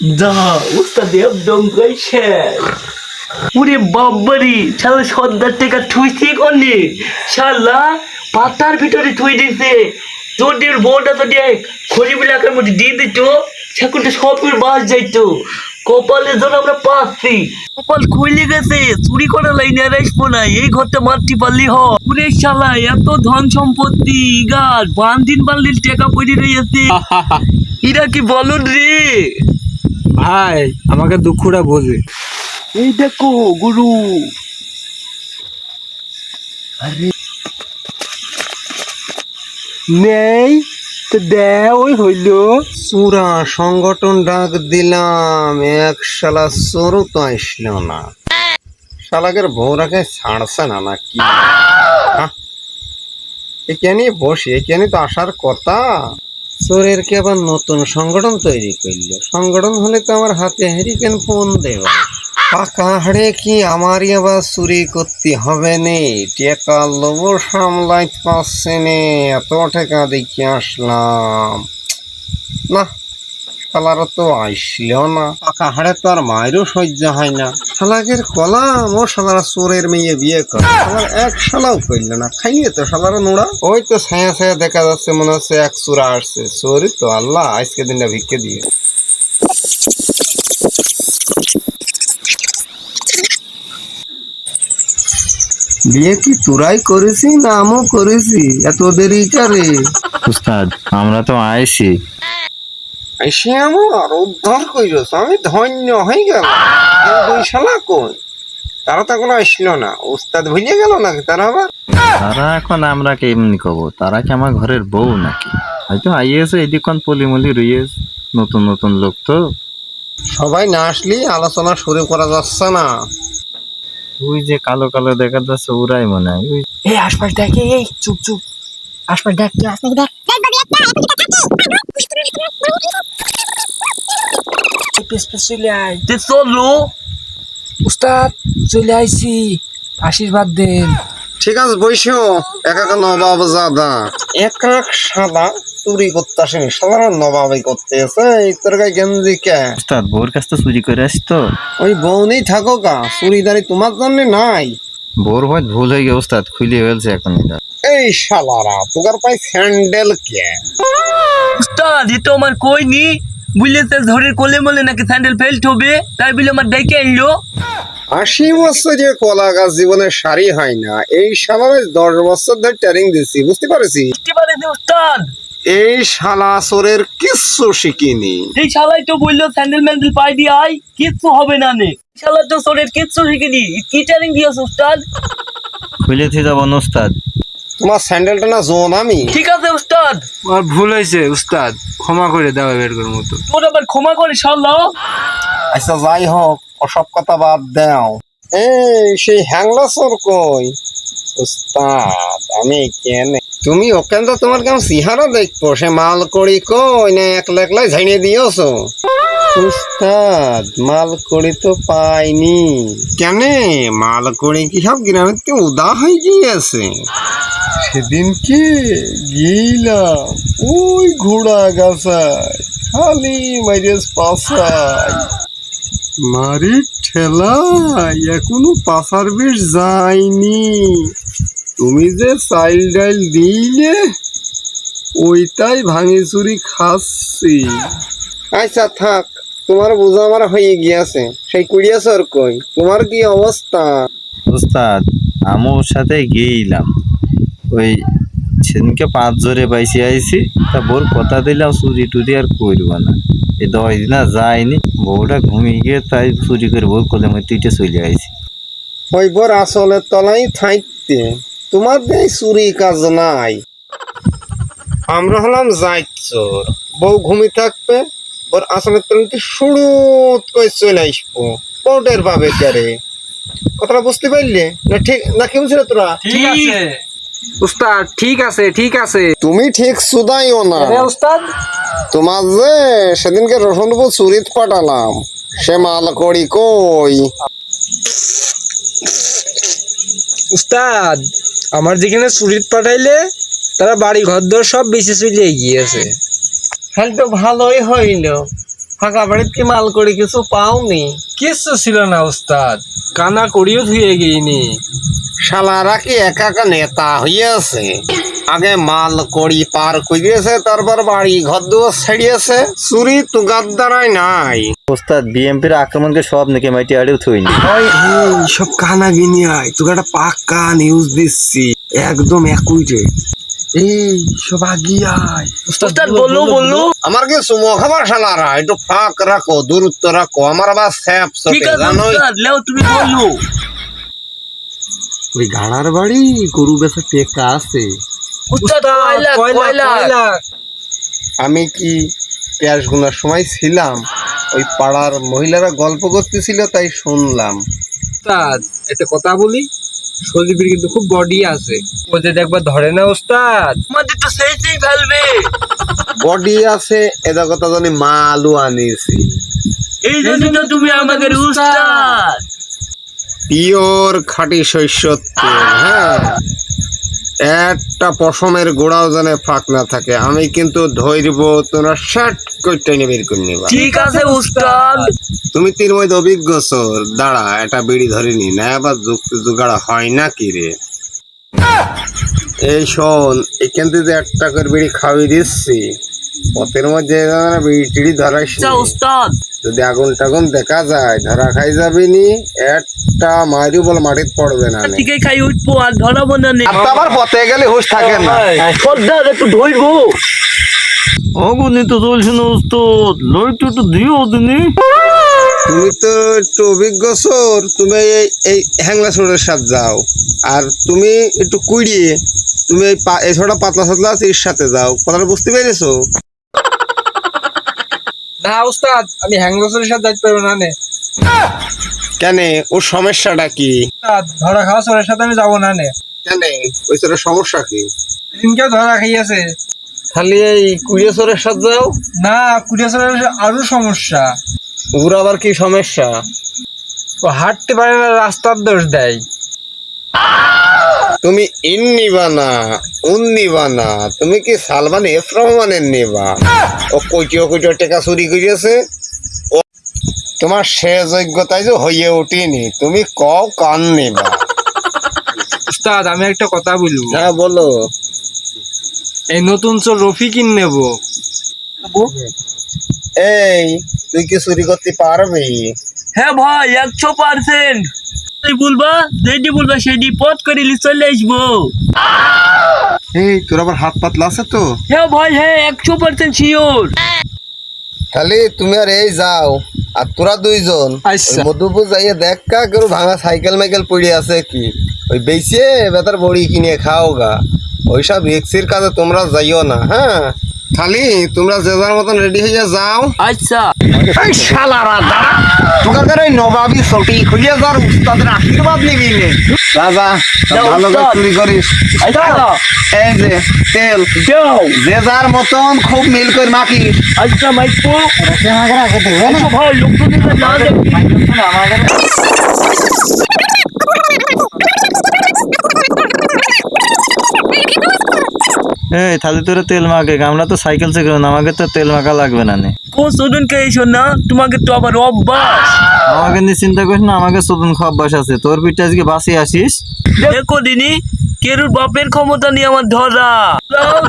দা উস্তাদ একদম গাইছে পুরে বাবারি শালা সর্দার থেকে ঠুইছি করনি শালা পাতার ভিতরে থুই দিছে। তোদের বউটা তো দেখ খড়ি বিলাকের মধ্যে দিয়ে দিত সেখানটা সব করে বাস যাইতো। কপালের জন্য আমরা পাচ্ছি কপাল খুলে গেছে চুরি করা লাইনে আর আসব না। এই ঘরটা মারতে পারলি হ। পুরে শালা এত ধন সম্পত্তি গাছ বান্দিন বান্দিল টাকা পড়ে রয়েছে। এরা কি বলুন রে? ভাই আমাকে দুঃখটা বোঝে। এই দেখো গুরু। নেই তো দে ওই হইল। চূড়া সংগঠন ডাক দিলাম এক শালা চোরও তো আসল না। শালাকের বউরাকে ছাড়ছে না নাকি? হ্যাঁ? এখানে বসে এখানে তো আসার কথা। চোরের কি আবার নতুন সংগঠন তৈরি করল? সংগঠন হলে তো আমার হাতে হ্যারিকেন ফোন দেওয়া। হাড়ে কি আমারই আবার চুরি করতে হবে নে? টেকা লোব, সামলাইতে পারছে নে? এত টাকা দেখে আসলাম। না শালারও তো আইসল না পাকা হাড়ে তো আর মায়েরও সহ্য হয় না। শালাকের কলাম ও শালারা চোরের মেয়ে বিয়ে করে। শালার এক শালাও করল না খাইয়ে তো শালারা নোড়া। ওই তো ছায়া ছায়া দেখা যাচ্ছে মনে হচ্ছে এক চূড়া আসছে। চোরই তো আল্লাহ আজকে দিনটা ভিক্ষে দিয়ে। বিয়ে কি তোরাই করেছি না আমও করেছি? এত দেরি কারে? উস্তাদ আমরা তো আইছি এসে আমার উদ্ধার কইরছ আমি ধন্য হয়ে গেল দুই শালা কই তারা তো কোনো আসলো না উস্তাদ ভুলে গেল নাকি তারা আবার তারা এখন আমরা কেমনি কব তারা কি আমার ঘরের বউ নাকি হয়তো আইয়েছে এদিকন পলিমলি রইয়েছে নতুন নতুন লোক তো সবাই না আসলি আলোচনা শুরু করা যাচ্ছে না ওই যে কালো কালো দেখা যাচ্ছে ওরাই মনে হয় ওই এই আশপাশ দেখে এই চুপ চুপ আশপাশ দেখ আসছে নাকি দেখ আয় তে চলো। উস্তাদ চলে আইছি। আশীর্বাদ দেন। ঠিক আছে বৈশো এক এক নবাব জাদা। এক এক শালা চুরি করতে আসেনি শালারা নবাবই করতে আছে এই তোর গায়ে গেঞ্জি কে? উস্তাদ বউর কাছ তো চুরি করে আসি তো। ওই বউ নেই থাকো গা চুরিদারি তোমার জন্য নাই। বউর হয় ভুল হয়ে গিয়ে উস্তাদ খুলে ফেলছে এখন এটা। এই শালারা তোকার পাই স্যান্ডেল কে? উস্তাদ এ তো আমার কইনি বুঝলেছে ধরে কোলে মলে নাকি স্যান্ডেল ফেল্ট হবে তাই বলে আমার ডেকে আনলো। আশি বছর যে কলা গাছ জীবনে সারি হয় না এই শালার দশ বছর ধরে ট্রেনিং দিচ্ছি বুঝতে পারছি বুঝতে পারেছি উস্তাদ এই শালা চোরের কিচ্ছু শিখিনি। এই শালাই তো বলল স্যান্ডেল ম্যান্ডেল পাই দিয়ে আই কিচ্ছু হবে না নে। শালা তো সোরের কিচ্ছু শিখিনি। কি ট্রেনিং দিয়েছ উস্তাদ? খুলে থেকে যাব না উস্তাদ। তোমার স্যান্ডেলটা না জোন আমি। ঠিক আছে উস্তাদ। আর ভুল হয়েছে উস্তাদ। ক্ষমা করে দাও বের করে মতো। তোর আবার ক্ষমা করে শালা? আচ্ছা যাই হোক ওসব কথা বাদ দাও। এই সেই হ্যাংলা চোর কই? উস্তাদ আমি কেন তুমি ওখান তো তোমার কেমন সিহারা দেখব, সে মাল করি কই না একলা একলাই ঝাইনে দিয়েছ? উস্তাদ মাল করি তো পাইনি। কেন? মাল করি কি সব গ্রামের থেকে উদা হয়ে গিয়েছে? সেদিন কি গিলাম ওই ঘোড়া গাছায়, খালি মাইরেস পাশায়। মারি ঠেলাই এখনও পাশার বেশ যায়নি। তুমি যে চাইল ডাইল দিলে ওইটাই ভাঙি চুরি খাচ্ছি। আচ্ছা থাক তোমার বোঝা আমার হয়ে গিয়েছে। সেই কুড়িয়াছর কই? তোমার কি অবস্থা? উস্তাদ আমি ওর সাথে গিয়েছিলাম ওই সেদিনকে পাঁচ জোরে পাইছি আইছি তা বোর কথা দিলাম চুরি টুরি আর করব না। এই দশ দিন আর যায়নি বউটা ঘুমিয়ে গিয়ে তাই চুরি করে বোর কোলে মধ্যে উঠে চলে আইছি। ওই বর আসলের তলাই থাকতে তোমার দেয় চুরি কাজ নাই। আমরা হলাম যাই চোর। বউ ঘুমি থাকবে ওর আসলের তলাতে সুরুত করে চলে আসব। কোর্টের পাবে কারে কথাটা বুঝতে পারলে? না ঠিক না কি বুঝলে তোরা? ঠিক আছে। উস্তাদ ঠিক আছে ঠিক আছে। তুমি ঠিক সুদাইও না। উস্তাদ। তোমার যে সেদিনকে রসুনপুর চুরিত পাঠালাম সে মাল করি কই? উস্তাদ, আমার যেখানে চুরিত পাঠাইলে, তারা বাড়ি ঘর দর সব বেশি চলে গিয়েছে। হ্যাঁ তো ভালোই হইল। ফাঁকা বাড়িতে কি মাল করে কিছু পাওনি। কিচ্ছু ছিল না উস্তাদ। কানা করিও ধুয়ে গিয়েনি শালারা কি একা একা নেতা হইয়াছে? আগে মাল করি পার করিয়েছে তারপর বাড়ি ঘর দুয়ার ছাড়িয়েছে চুরি তো গাদ্দারাই নাই। ওস্তাদ বিএমপির আক্রমণকে সব নাকি মাইটি আড়েও থইনি। সব কানা গিনি আয় তোকে একটা পাক্কা নিউজ দিচ্ছি একদম একই রে এই সব উস্তাদ বলল বলল আমার কি সুমো খাবার শালারা একটু ফাঁক রাখো দূরত্ব রাখো আমার আবার স্যাপ ঠিক আছে উস্তাদ লেও তুমি বলল ওই গাড়ার বাড়ি গরু বেচা টেকা আছে। উস্তাদ কয়লা কয়লা আমি কি পেঁয়াজ গুনার সময় ছিলাম? ওই পাড়ার মহিলারা গল্প করতেছিল তাই শুনলাম। একটা কথা বলি। সজীবের কিন্তু খুব বডি আছে। ও যে দেখবার ধরে না ওস্তাদ? আমাদের তো সেই সেই ফেলবে। বডি আছে এটা কথা জানি মালু আনিছি এই জন্য তো তুমি আমাদের উস্তাদ পিওর খাঁটি শস্য হ্যাঁ। একটা পশমের গোড়াও যেন ফাঁক না থাকে আমি কিন্তু ধৈর্য তোমরা শার্ট করতে নিয়ে বের করে নিবা। ঠিক আছে উস্তাদ। তুমি তিন মধ্যে অভিজ্ঞ সর। দাঁড়া এটা বিড়ি ধরে নি। না আবার যুক্তি জোগাড় হয় না কি রে? এই শোন এখান থেকে যে একটা করে বিড়ি খাওয়ি দিচ্ছি পথের মধ্যে বিড়ি টিড়ি ধরাইস নি। আচ্ছা উস্তাদ। যদি আগুন টাগুন দেখা যায় ধরা খাই যাবি নি একটা মারি বল মাটিতে পড়বে না। ঠিকই খাই উঠবো আর ধরাবো না নে। আবার পথে গেলে হুশ থাকে না। সর্দার একটু ধরবো। অগুনি তো চলছে না ওস্তাদ। লাইট একটু দিও দিনি। তুমি তো একটু অভিজ্ঞ সর তুমি এই এই হ্যাংলা সোরের সাথে যাও। আর তুমি একটু কুড়িয়ে তুমি এই ছোটা পাতলা সাতলা আছে এর সাথে যাও। কথাটা বুঝতে পেরেছ? না উস্তাদ আমি হ্যাংলোসের সাথে যাইতে পারব না নে। কেন ওর সমস্যাটা কি? উস্তাদ ধরা খাওয়া সরের সাথে আমি যাব না নে। কেন ওই ছোটের সমস্যা কি? দিনকেও ধরা খাইয়াছে। খালি এই কুড়িয়ে সোরের সাথে যাও? না কুড়িয়া সরের আরও সমস্যা। ওর আবার কি সমস্যা? ও হাঁটতে পারে না রাস্তার দোষ দেয়। তুমি ইন নিবা না উন নিবা না তুমি কি সালমান এফ রহমানের নিবা? ও কোটিও কোটিও টাকা চুরি করিয়েছে ও তোমার সে যোগ্যতায় যে হইয়ে উঠিনি তুমি কও কান নিবা। উস্তাদ আমি একটা কথা বলব। হ্যাঁ বলো। এই নতুন চোর রফিকিন নেব। এই তুই কি চুরি করতে পারবি? হ্যাঁ ভাই একশো পার্সেন্ট বলবা? যেটি বলবা সেটি পথ করে লি চলে আসব। এই তোর আবার হাত পাতলা আছে তো? হ্যাঁ ভাই হ্যাঁ একশো পার্সেন্ট শিওর খালি তুমি আর এই যাও আর তোরা দুইজন আচ্ছা। ওই মধুপুর যাইয়ে দেখ কা কেউ ভাঙা সাইকেল মাইকেল পড়ে আছে কি। ওই বেচে বেতার বড়ি কিনে খাও গা। ওইসব রিক্সির কাজে তোমরা যাইও না হ্যাঁ? খালি তোমরা যে যার মতন রেডি হয়ে যাও। আচ্ছা। এই শালারা দাঁড়া। তোকাদের ওই নবাবি ছটি খুলিয়ে যার উস্তাদের আশীর্বাদ নিবি নে। রাজা ভালো করে চুরি করিস। আচ্ছা এই যে তেল। যে যার মতন খুব মিল করে মাখিস। আচ্ছা মাইকো। আচ্ছা ভাই লোক তো দিবে না দেখবি এই তাহলে তোরা তেল মাখে আমরা তো সাইকেল চেক আমাকে তো তেল মাখা লাগবে না নে। কো সুদন কে এসো না তোমাকে তো আবার অভ্যাস। আমাকে নিয়ে চিন্তা করিস না আমাকে খাওয়া অভ্যাস আছে। তোর পিঠটা আজকে বাসি আসিস? দেখো দিনি কেরুর বাপের ক্ষমতা নিয়ে আমার ধরা।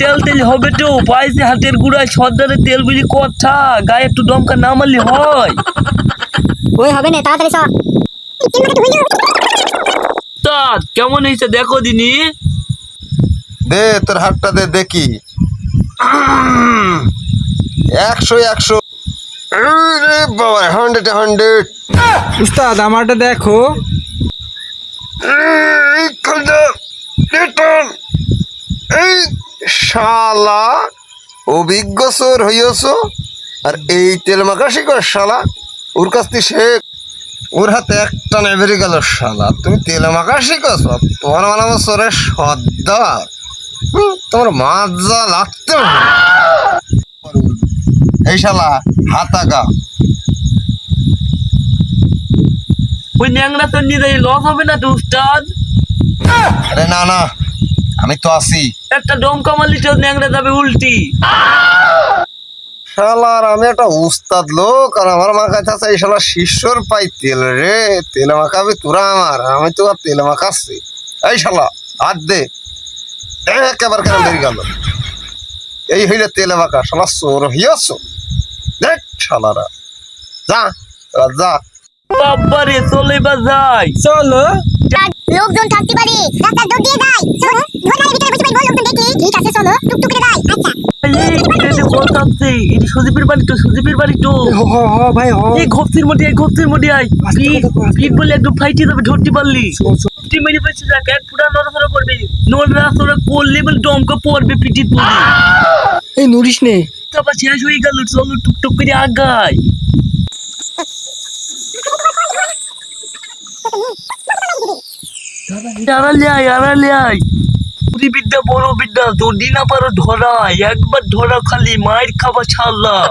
তেল তেল হবে তো পাইছে হাতের গুড়ায় সর্দারের তেল বিলি কথা গায়ে একটু দমকা না মারলে হয়। ওই হবে না তাড়াতাড়ি চ কেমন হয়েছে দেখো দিনি? দে তোর হাতটা দে দেখি। একশো একশো। বাবা হান্ড্রেড হান্ড্রেড উস্তাদ আমারটা দেখো। এই শালা অভিজ্ঞ চোর হইয়াছ আর এই তেল মাখাসি কর শালা ওর কাছ থেকে শেখ ওর হাতে একটা নেবেরি গেল শালা। তুমি তেল মাখাসি কছ তোমার মানে আমার চোরের সর্দার। হুম, তোমার লাগতে এই শালা হাত আগা। ওই ন্যাংরা তো নিয়ে লস হবে না তো উস্তাদ আরে না না আমি তো আছি। একটা দমকা মারলি তো ন্যাংরা যাবে উল্টি। শালার আমি একটা উস্তাদ লোক আর আমার মাখায় আছে এই শালা শিষ্যর পাই তেল রে। তেল মাখাবি তোরা আমার আমি তো আর তেল মাখাচ্ছি। এই শালা হাত দে। একেবারে কেন বেরিয়ে গেল। এই হইলে তেলে বাঁকা শালা চোর হইয়াছ। দেখ শালারা। যা যা। বাবারে চলে বা যাই। চলো। লোকজন থাকতে পারে। রাস্তার দৌড় দিয়ে যায়। চলো ঘোড়ার ভিতরে বসে বল লোকজন দেখলি ঠিক আছে চলো টুকটুক করে যায়। আচ্ছা। এই এটা বলতে আছে এটি সুদীপের বাড়ি তো সুদীপের বাড়ি তো। ভাই এই ঘপসির মধ্যে এই ঘপসির মধ্যে আই পিট কথা কও, আস্তে পিট বলে একদম ফাইটে যাবে ধরতে পারলি। তুই মেরে পেয়েছিস না ক্যাট পুরা নড়াচড়া করবে। নড়াচড়া করলে বলে দমকা পড়বে এই নুরিস নে। তারপর শেষ হয়ে গেল চলো টুকটুক করে আগায়। যদি না পারো একবার ধরা খালি, মায়ের খাবার ছাড়লা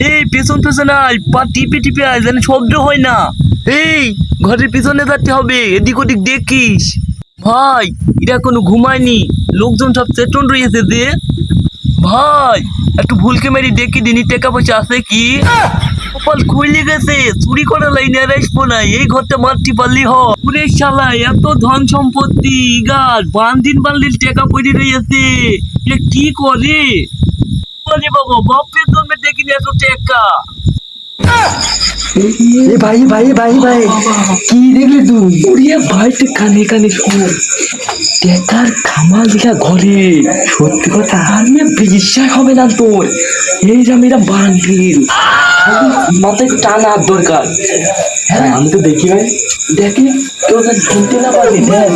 এই পা টিপে টিপে আয়, যেন শব্দ হয় না। এই, ঘরের পিছনে যাতে হবে, এদিক ওদিক দেখিস। ভাই, এরা কোনো ঘুমায়নি। লোকজন সব চেতন রয়েছে যে। ভাই, একটু ভুলকে মেরি দেখি দিনই টাকা পয়সা আছে কি? কপাল খুইলে গেছে, চুরি করা লাইনে আর এই ঘরটা মারতে পারলি হ পুরে শালা, এত ধন সম্পত্তি, গাছ, বান্দিন বান্দিন টেকা পড়ে রয়েছে। এ কি করে? বলে, বাবা, বাপের জন্মে দেখিনি এত টাকা। এ ভাই ভাই ভাই ভাই। কি দেখলি তুই? উড়িয়া ভাই কানে কানে শোন। টেকার খামাল দিলা ঘরে। সত্যি কথা আমি বিশ্বাস হবে না তোর। এই যে আমি এটা বান্ধিল। মাথায় টানা দরকার। হ্যাঁ আমি তো দেখি ভাই দেখি তোর কাছে শুনতে না পারবি দেখ।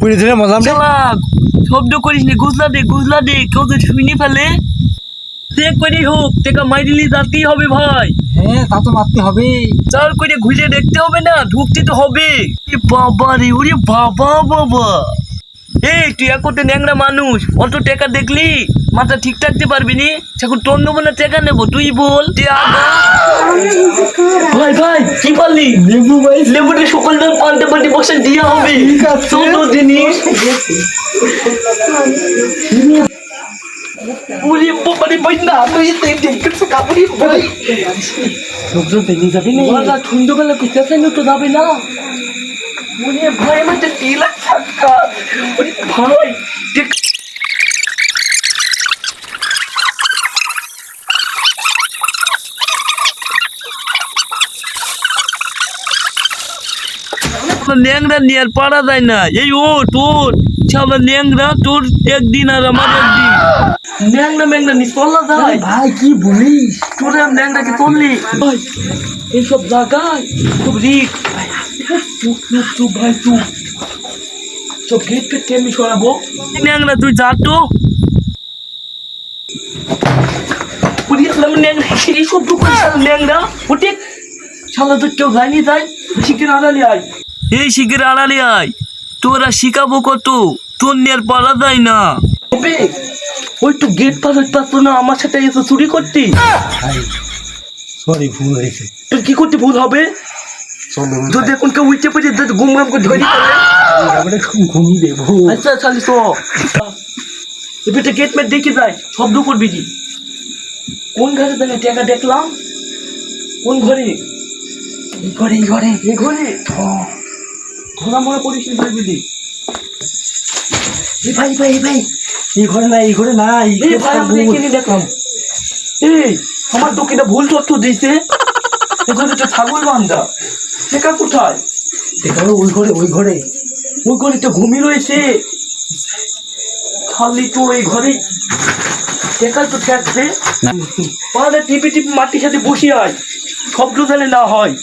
পুরি ধরে মজা চালাক শব্দ করিস নি গুজলা দে গুজলা দে কেউ তো শুনি ফেলে সে করে হোক টেকা মাইরিলি যাতেই হবে ভাই। হ্যাঁ তা তো মারতে হবে চার করে ঘুরে দেখতে হবে না ঢুকতে তো হবে। এ বাবা রে ওরে বাবা বাবা। এই তুই একতে ন্যাংরা মানুষ অত টেকা দেখলি? মাথা ঠিক থাকতে পারবি নি? এখন তোর নেব না টাকা নেব। তুই বল ভাই ভাই কি পারলি লেবু ভাই। লেবুটা সকালবেলা পাল্টে পাল্টে বসে দিয়া হবে। ছোট জিনিস না তুই তুই দেখছিস কাপড়ি ভাই লোকজন বেরিয়ে যাবে না। ওরা ঠুন্ডবেলা কোথায় না তো যাবে না? মনে ভয় ভাই দেখ। ন্যাংরা নিয়ে আর পারা যায় না। এই ও তোর ছাড়া ন্যাংরা তোর একদিন আর আমার একদিন। ন্যাংরা ম্যাংরা নি চলা যায়। ভাই কি বলিস? তোর আর ন্যাংরাকে চললি ভাই এইসব জায়গায় খুব রিক চুপ চুপ চুপ ভাই চুপ। সব গেট ফেট সরাবো? ন্যাংরা তুই যা তো। উড়ি ন্যাংরা। দোকান শালা তো কেউ যায়নি তাই। শিখের আড়ালে আয়। এই শিখের আড়ালে আয়। তোরা শিখাবো কত তোর নিয়ে পারা যায় না। ওই তো গেট পাস হইতে পারতো না আমার সাথে এসে চুরি করতি? সরি ভুল হয়েছে। তোর কি করতে ভুল হবে? যদি এখন কেউ উঠতে পেরে যদি গাম করে ধরি আমরা ঘুমিয়ে দেবো। আচ্ছা চালিস তো এবারে গেট মেট দেখে যায় শব্দ করবি কি? কোন ঘরে জানি টাকা দেখলাম? কোন ঘরে? এই ঘরে এই ঘরে এই ঘরে। করিস নি এই ভাই ভাই ভাই। এই ঘরে না এই ঘরে না এই ভাই আমি দেখলাম। এই আমার দোকানে ভুল তথ্য দিয়েছে। এখানে তো ছাগল বান্ধা। কোথায়? ওই ঘরে ওই ঘরে। ওই ঘরে তো ঘুমিয়ে রয়েছে। খালি তো এই ঘরে দেখা তো থাকছে পাড়া টিপি টিপি মাটির সাথে বসে আয়। শব্দ যেন না হয়।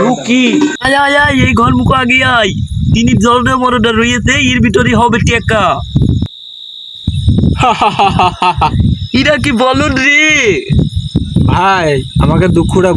ঢুকি আয় আয় আয়, এই ঘর মুখো আগে আয়। তিনি জলদে মরদা রয়েছে, এর ভিতরে হবে টেকা। এরা কি বলুন রে? ভাই, আমাকে দুঃখটা